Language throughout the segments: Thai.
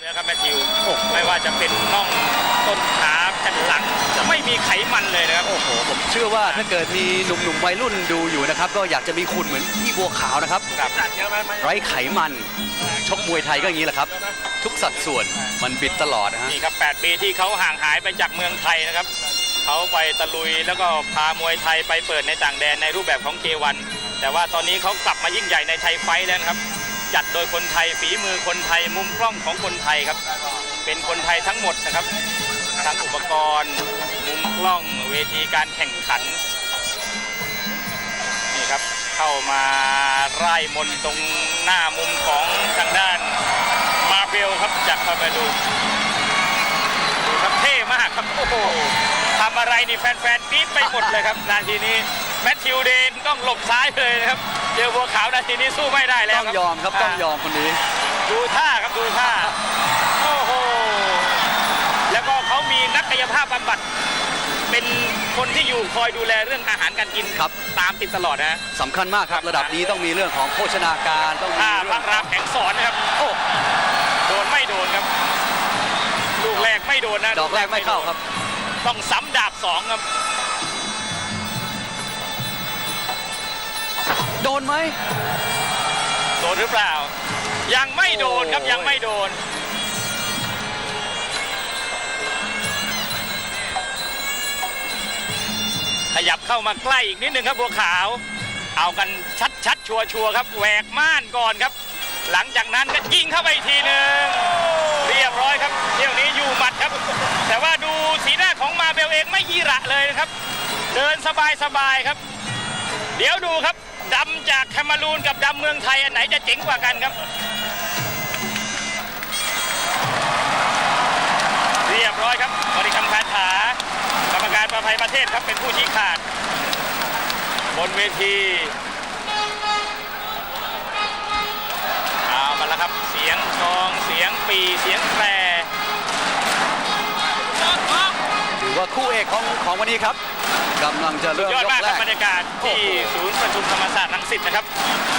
เนื้อครับแมทธิวไม่ว่าจะเป็นน่องต้นขาแผ่นหลังจะไม่มีไขมันเลยนะครับโอ้โหผมเชื่อว่าถ้าเกิดมีหนุ่มๆวัยรุ่นดูอยู่นะครับ ก็อยากจะมีคุณเหมือนพี่บัวขาวนะครับครับไร้ไขมันชกมวยไทยก็อย่างนี้แหละครับ ทุกสัดส่วนมันบิดตลอดนะฮะนี่ครับ 8 ปีที่เขาห่างหายไปจากเมืองไทยนะครับเขาไปตะลุยแล้วก็พามวยไทยไปเปิดในต่างแดนในรูปแบบของ K1 แต่ว่าตอนนี้เขากลับมายิ่งใหญ่ในไทยไฟท์แล้วนะครับ จัดโดยคนไทยฝีมือคนไทยมุมกล้องของคนไทยครับ เป็นคนไทยทั้งหมดนะครับทั้งอุปกรณ์ มุมกล้องเวทีการแข่งขันนี่ครับเข้ามาไล่มนตรงหน้ามุมของทางด้านมาเบลครับจากเข้ามาดูดูครับเท่มากครับโอ้โหทำอะไรนี่แฟนๆกรี๊ดไปหมดเลยครับนาทีนี้แมทธิวเดนต้องหลบซ้ายเลยนะครับ เจอบัวขาวนาทีนี้สู้ไม่ได้แล้วต้องยอมครับต้องยอมคนนี้ ดูท่าครับดูท่าโอ้โหแล้วก็เขามีนักกายภาพบำบัดเป็นคนที่อยู่คอยดูแลเรื่องอาหารการกินครับ ตามติดตลอดนะสำคัญมากครับระดับนี้ต้องมีเรื่องของโภชนาการต้องมีท่าพเรื่ระองรามแข็งสอนนะครับโอ้โดนไม่โดนครับ ลูกแรกไม่โดนนะดอกแรกไม่เข้าครับ ต้องซ้ำดาบสองครับ โดนไหมโดนหรือเปล่า ยังไม่โดนครับโอ้ยยังไม่โดน ขยับเข้ามาใกล้อีกนิดหนึ่งครับบัวขาว เอากันชัดชัดๆชัวชัวร์ๆครับแหวกม่านก่อนครับ หลังจากนั้นก็ยิงเข้าไปอีกทีหนึ่งเรียบร้อยครับเที่ยวนี้อยู่หมัดครับ แต่ว่าดูสีหน้าของมาเบลเองไม่ยีระเลยนะครับ เดินสบายสบายๆครับ เดี๋ยวดูครับ ดำจากแคมารูนกับดำเมืองไทยอันไหนจะเจ๋งกว่ากันครับ เรียบร้อยครับบริกรรมคาถากรรมการประภัยประเทศครับเป็นผู้ชี้ขาด บนเวทีเอามาแล้วครับเสียงชองเสียงปีเสียงแตรถือว่าคู่เอกของของวันนี้ครับ กำลังจะเริ่มยอดยกมากแรครับก บรรยากาศที่โอ้โหศูนย์ประชุมธรรมศาสตร์รังสิตนะครับ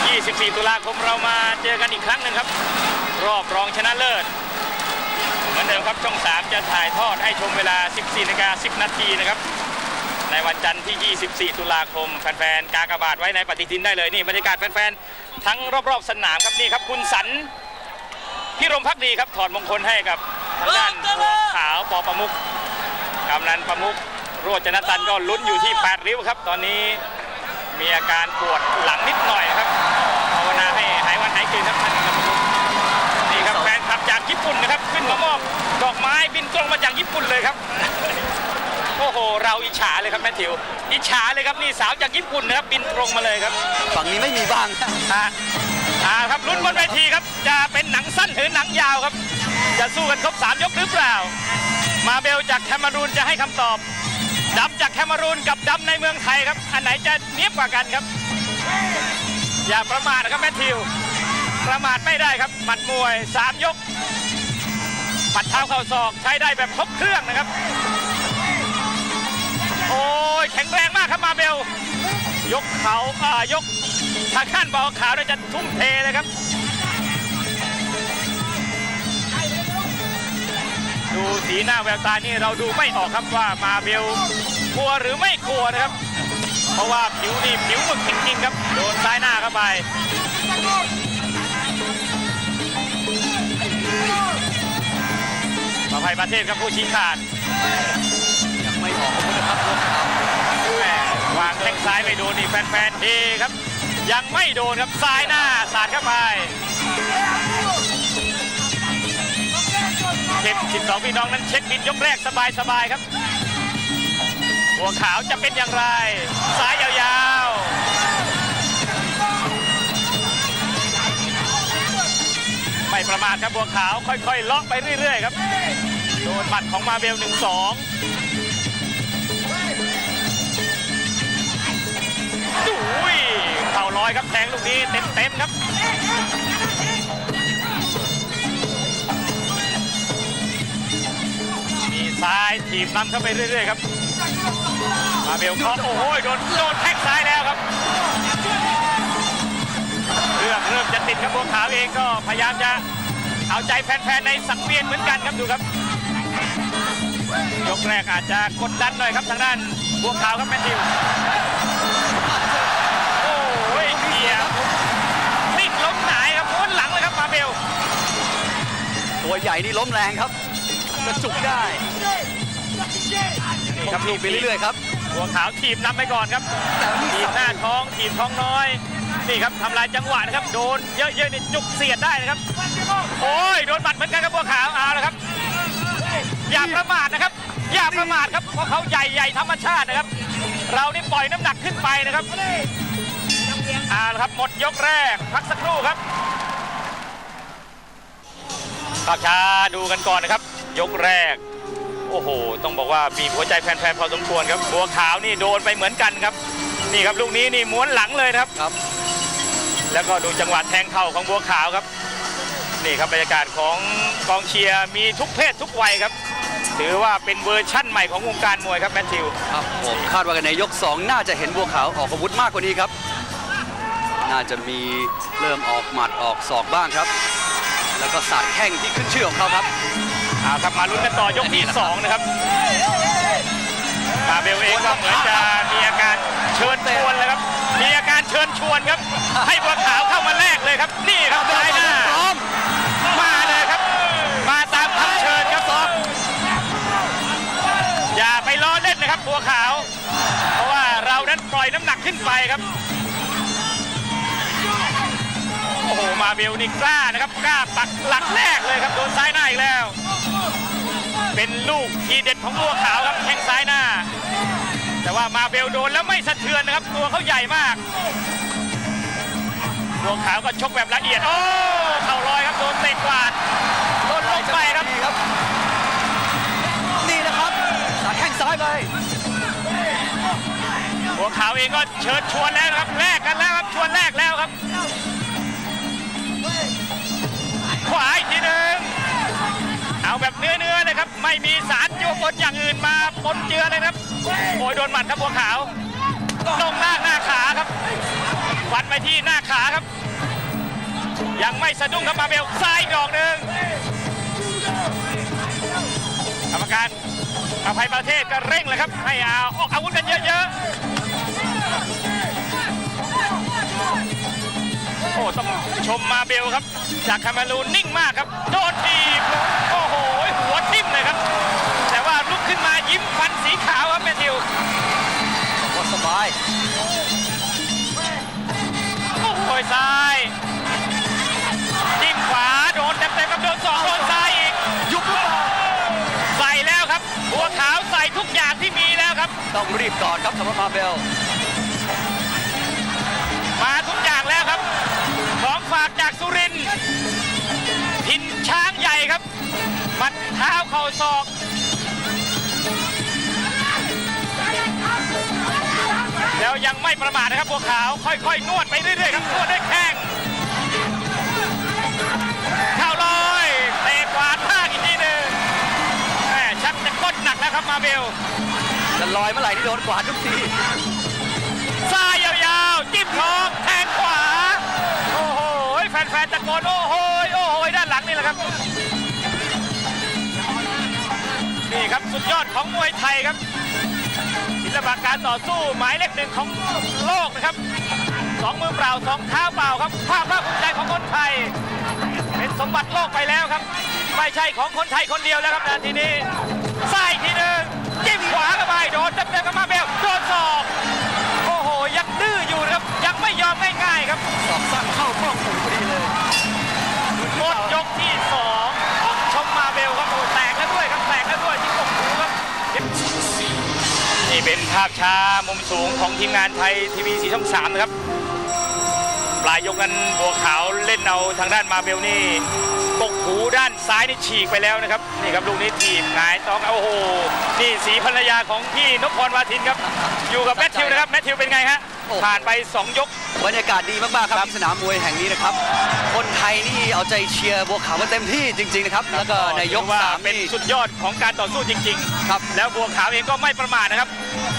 24 ตุลาคมเรามาเจอกันอีกครั้งหนึ่งครับ รอบรองชนะเลิศ เหมือนเดิมครับช่อง 3 จะถ่ายทอดให้ชมเวลา 14นาฬิกา10 นาทีนะครับ ในวันจันทร์ที่ 24 ตุลาคม แฟนๆ กากบาทไว้ในปฏิทินได้เลยนี่บรรยากาศแฟนๆ ทั้งรอบๆ สนามครับนี่ครับคุณสันพิรมพักดีครับถอดมงคลให้กับทางด้านบัวขาวปอประมุกกำนันประมุก โรจนตันก็ลุ้นอยู่ที่8ริ้วครับ ตอนนี้มีอาการปวดหลังนิดหน่อยครับภาวนาให้หายวันหายคืนครับท่านกำนันประมุกนี่ครับแฟนคลับจากญี่ปุ่นนะครับ ขึ้นมามอบดอกไม้บินตรงมาจากญี่ปุ่นเลยครับโอ้โห เราอิจฉาเลยครับแมทธิว อิจฉาเลยครับนี่สาวจากญี่ปุ่นนะครับบินตรงมาเลยครับ ฝั่งนี้ไม่มีบ้างนะอ่าอ่าครับลุ้นบนเวทีครับ จะเป็นหนังสั้นหรือหนังยาวครับ จะสู้กันครบ3ยกหรือเปล่า มาเบลจากแคมารูนจะให้คำตอบ ดำจากแคมารูนกับดำในเมืองไทยครับ อันไหนจะเนียบกว่ากันครับ อย่าประมาทครับแมทธิว ประมาทไม่ได้ครับหมัดมวย3ยกหมัดเท้าเข่าศอกใช้ได้แบบครบเครื่องนะครับ โอ้ยแข็งแรงมากครับมาเบล ยกเขาอ่ายกทางขั้นบอลขาวเนี่ยจะทุ่มเทเลยครับ ดูสีหน้าแววตานี่เราดูไม่ออกครับว่ามาเบลกลัวหรือไม่กลัวนะครับ เพราะว่าผิวนี่ผิวหมึกจริงๆครับโดนซ้ายหน้าเข้าไปประภัยประเทศครับผู้ชี้ขาดยังไม่ออกนะครับวาวแม่วางแข้งซ้ายไม่โดนนี่แฟนๆเฮครับ ยังไม่โดนครับซ้ายหน้าสาดเข้าไป เข็ม12พี่น้องนั้นเช็คบินยกแรกสบายๆครับหัวขาวจะเป็นอย่างไรซ้ายยาวๆ ไม่ประมาทครับบัวขาวค่อยๆเลาะไปเรื่อยๆครับ โดนหมัดของมาเบล 1-2ดูยเข่าลอยครับแทงลูกนี้เต็มเต็มๆครับ ซ้ายถีบนำเข้าไปเรื่อยๆครับ มาเบลเคาะโอ้โหโดนโดนแท็กซ้ายแล้วครับเรื่องเริ่มจะติดครับบัวขาวเองก็พยายามจะเอาใจแฟนๆในสังเวียนเหมือนกันครับดูครับยกแรกอาจจะกดดันหน่อยครับทางด้านบัวขาวครับแมทธิวโอ้ยเกียร์พลิกล้มหงายครับม้นหลังเลยครับมาเบลตัวใหญ่นี่ล้มแรงครับ กระจุกได้นี่คครัรับบลูลูกกไปนี้เรื่อยๆครับบัวขาวทีมนำไปก่อนครับแต่นี่ทีมหน้าท้องทีมท้องน้อยนี่ครับทำลายจังหวะนะครับโดนเยอะๆนี่จุกเสียดได้นะครับโอ้ยโดนบัดเหมือนกันครับบัวขาวเอาละครับ อย่าประมาทนะครับ อย่าประมาทครับเพราะเขาใหญ่ใหญ่ธรรมชาตินะครับ เรานี่ปล่อยน้ำหนักขึ้นไปนะครับเอาละครับหมดยกแรกพักสักครู่ครับภาพช้าดูกันก่อนนะครับ ยกแรก โอ้โห ต้องบอกว่าบีบหัวใจแฟนๆพอสมควรครับ บัวขาวนี่โดนไปเหมือนกันครับ นี่ครับลูกนี้นี่ม้วนหลังเลยนะครับ ครับ แล้วก็ดูจังหวะแทงเข่าของบัวขาวครับ นี่ครับบรรยากาศของกองเชียร์มีทุกเพศทุกวัยครับ ถือว่าเป็นเวอร์ชั่นใหม่ของวงการมวยครับแมทธิว ครับผมคาดว่ากันในยก 2 น่าจะเห็นบัวขาวออกอาวุธมากกว่านี้ครับ น่าจะมีเริ่มออกหมัดออกศอกบ้างครับ แล้วก็สาดแข้งที่ขึ้นชื่อของเขาครับ เอาครับมาลุ้นกันต่อยกที่สองนะครับมาเบลเองก็เหมือนจะมีอาการเชิญชวนเลยครับ มีอาการเชิญชวนครับ ให้บัวขาวเข้ามาแลกเลยครับ นี่ครับซ้ายหน้าพร้อมมาเลยครับ มาตามคำเชิญครับซอกอย่าไปล้อเล่นนะครับบัวขาว เพราะว่าเรานั้นปล่อยน้ำหนักขึ้นไปครับโอ้โหมาเบลนี่กล้านะครับกล้าปักหลักแรกเลยครับโดนซ้ายหน้าอีกแล้ว เป็นลูกทีเด็ดของบัวขาวครับแข้งซ้ายหน้า แต่ว่ามาเบลโดนแล้วไม่สะเทือนนะครับ ตัวเขาใหญ่มากบัวขาวก็ชกแบบละเอียดโอ้เข่าลอยครับโดนเตะกวาดโดนลงไปครับนี่ครับนี่นะครับสาดแข้งซ้ายไปบัวขาวเองก็เชิญชวนแล้วนะครับแลกกันแล้วครับชวนแลกแล้วครับขวาอีกทีหนึ่งเอาแบบเนื้อเนื้อๆ เลยครับ ไม่มีสารจัวปนอย่างอื่นมาปนเจือเลยครับโอ้ยโดนหมัดครับบัวขาวตรงหน้าหน้าขาครับฟันไปที่หน้าขาครับ ยังไม่สะดุ้งครับมาเบลซ้ายอีกดอกหนึ่งกรรมการอภัยประเทศก็เร่งเลยครับ ให้อาออกอาวุธกันเยอะๆ โอ้ต้องชมมาเบลครับ จากคาเมารูนนิ่งมากครับ โดนทีโอ้โห โอ้โหซ้ายจิ้มขวาโดนเต็มๆกับโดนสองโดนซ้ายอีกยุบหรือเปล่าใส่แล้วครับบัวขาวใส่ทุกอย่างที่มีแล้วครับ ต้องรีบก่อนครับสำหรับมาเบล มาทุกอย่างแล้วครับ ของฝากจากสุรินทร์ทินช้างใหญ่ครับหมัดเท้าเข่าศอก ยังไม่ประมาทนะครับบัวขาว ค่อยๆ นวดไปเรื่อยๆครับนวดด้วยแข้งเข้าลอยเตะกวาดข้างอีกทีหนึ่งแหม่ชักจะก้นหนักแล้วครับมาเบลจะลอยเมื่อไหร่ที่โดนกวาดทุกทีซ้ายยาวๆ จิ้มทองแทงขวา โอ้โหแฟนๆตะโกนโอ้โหโอ้โหด้านหลังนี่แหละครับนี่ครับสุดยอดของมวยไทยครับ ศิลปะการต่อสู้หมายเลขหนึ่งของโลกนะครับสองมือเปล่าสองเท้าเปล่าครับภาพภาคภูมิใจของคนไทย เป็นสมบัติโลกไปแล้วครับ ไม่ใช่ของคนไทยคนเดียวแล้วครับนาทีนี้ซ้ายอีกทีหนึ่งจิ้มขวาเข้าไปโดนเต็มๆกับมาเบลโดนศอกโอ้โหยังดื้ออยู่นะครับ ยังไม่ยอมง่ายๆครับสอบสั้นเข้าเป้าหูพอดีเลยหมดยกที่สอง นี่เป็นภาพช้ามุมสูงของทีมงานไทยทีวีสีช่องสามนะครับปลายยกนั้นบัวขาวเล่นเอาทางด้านมาเบลนี่กกหูด้านซ้ายนี่ฉีกไปแล้วนะครับนี่ครับลูกนี้ทีมหงายต้องโอ้โหนี่สีภรรยาของพี่นพพรวาทินครับ อยู่กับแมทธิวนะครับแมทธิวเป็นไงฮะโอ้ผ่านไปสองยกบรรยากาศดีมากๆครับที่สนามมวยแห่งนี้นะครับ คนไทยนี่เอาใจเชียร์บัวขาวมาเต็มที่จริงๆนะครับแล้วก็ในยกว่าสามเป็นนี่สุดยอดของการต่อสู้จริงครับๆแล้วบัวขาวเองก็ไม่ประมาทนะครับ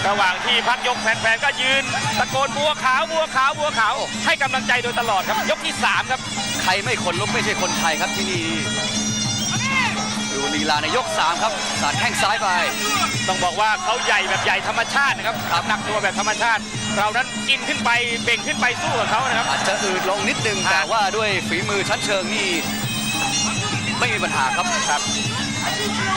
ระหว่างที่พักยกแฟนๆก็ยืนตะโกนบัวขาวบัวขาวบัวขาวให้กำลังใจโดยตลอดครับ ยกที่ 3 ครับ ใครไม่คนลุกไม่ใช่คนไทยครับที่นี่ดูลีลาในยก 3 ครับสาดแข้งซ้ายไป ต้องบอกว่าเขาใหญ่แบบใหญ่ธรรมชาตินะครับครับหนักตัวแบบธรรมชาติ เรานั้นกินขึ้นไปเบ่งขึ้นไปสู้กับเขานะครับอาจจะอืดลงนิดนึงฮะแต่ว่าด้วยฝีมือชั้นเชิงนี่ไม่มีปัญหาครับครับ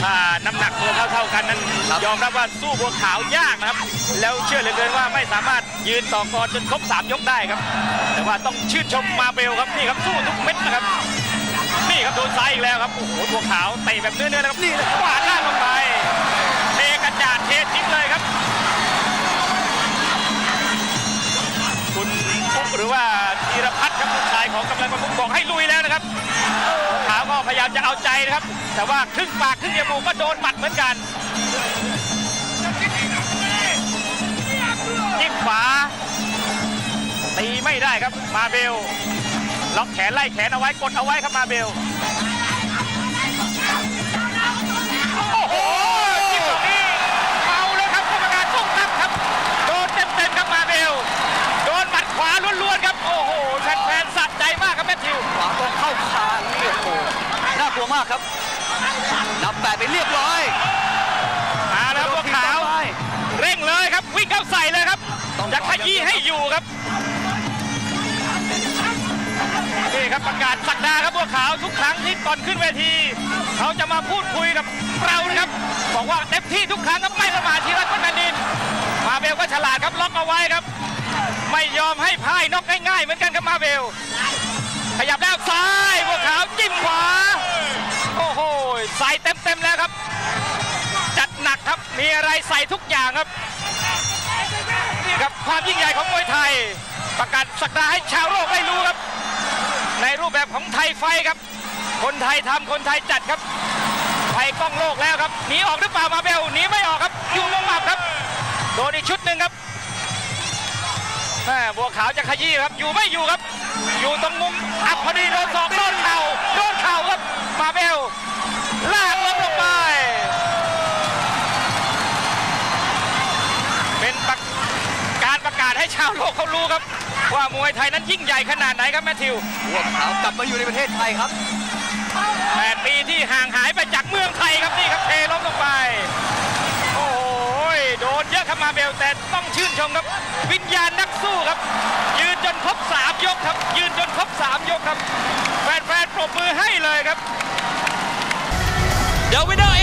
ถ้าน้ำหนักตัวเท่าๆกันนั้นครับยอมรับว่าสู้บัวขาวยากนะครับ แล้วเชื่อเหลือเกินว่าไม่สามารถยืนต่อกรจนครบสามยกได้ครับ แต่ว่าต้องชื่นชมมาเบลครับนี่ครับสู้ทุกเม็ดนะครับ นี่ครับโดนซ้ายอีกแล้วครับโอ้โหบัวขาวเตะแบบเนื้อๆนะครับนี่เลยขวาล่างลงไปเทกระจาดเททิ้งเลยครับ คุณปุ๊กหรือว่าธีรพัฒน์ครับลูกชายของกำลังประมุขบอกให้ลุยแล้วนะครับขาว ก็พยายามจะเอาใจนะครับ แต่ว่าครึ่งปากครึ่งจมูกก็โดนหมัดเหมือนกันจิ้มขวาตีไม่ได้ครับมาเบลล็อกแขนไล่แขนเอาไว้กดเอาไว้ครับมาเบลโอ้โหจิ้มตรงนี้เมาเลยครับกรรมการต้งนับครับ โดนเต็มๆครับมาเบลโดนหมัดขวาล้วนๆครับ โอ้โหแฟนๆสัใจมากครับแมทธิวขวาตรงเข้าคางนี่โอ้โหากลัวมากครับ นับแปดไปเรียบร้อยมาแล้วพวกขาวไปเร่งเลยครับ วิ่งเข้าใส่เลยครับต้องจะขยี้ให้อยู่ครับนี่ครับประกาศสักดาครับบัวขาวทุกครั้งที่ก่อนขึ้นเวที เขาจะมาพูดคุยกับเรานะครับ บอกว่าเต็มที่ทุกครั้งครับไม่ประมาททีรัตน์แผ่นดิน มาเบลก็ฉลาดครับล็อกเอาไว้ครับ ไม่ยอมให้พ่ายน็อกง่ายๆเหมือนกันครับมาเบลขยับแล้วซ้ายบัวขาวจิ้มขวาโอ้โห ใส่เต็มๆแล้วครับ จัดหนักครับมีอะไรใส่ทุกอย่างครับนี่ครับความยิ่งใหญ่ของมวยไทย ประกาศสักดาให้ชาวโลกได้รู้ครับ ในรูปแบบของไทยไฟครับ คนไทยทำคนไทยจัดครับไปกล้องโลกแล้วครับหนีออกหรือเปล่ามาเบลหนีไม่ออกครับอยู่ลงหมับครับโดนอีกชุดหนึ่งครับแม่บัวขาวจะขยี้ครับ อยู่ไม่อยู่ครับ อยู่ตรงมุมอับพอดีโดนศอกโดนเข่าโดนเข่าครับมาเบล ลากล้มลงไป เป็นประการประกาศให้ชาวโลกเขารู้ครับ ว่ามวยไทยนั้นยิ่งใหญ่ขนาดไหนครับแมทธิวบัวขาวกลับมาอยู่ในประเทศไทยครับแปดปีที่ห่างหายไปจากเมืองไทยครับนี่ครับเทล้มลงไป โอ้โหโดนเยอะครับมาเบลแต่ต้องชื่นชมครับ วิญญาณนักสู้ครับ ยืนจนครบสามยกครับ ยืนจนครบสามยกครับ แฟนๆปรบมือให้เลยครับ No, we don't.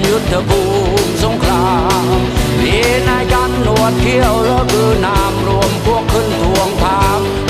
มยุทธภูมิสงครามมีนายยันหนวดเขี้ยวแล้วคือนามรวมพวกขึ้นทวงถามหาความ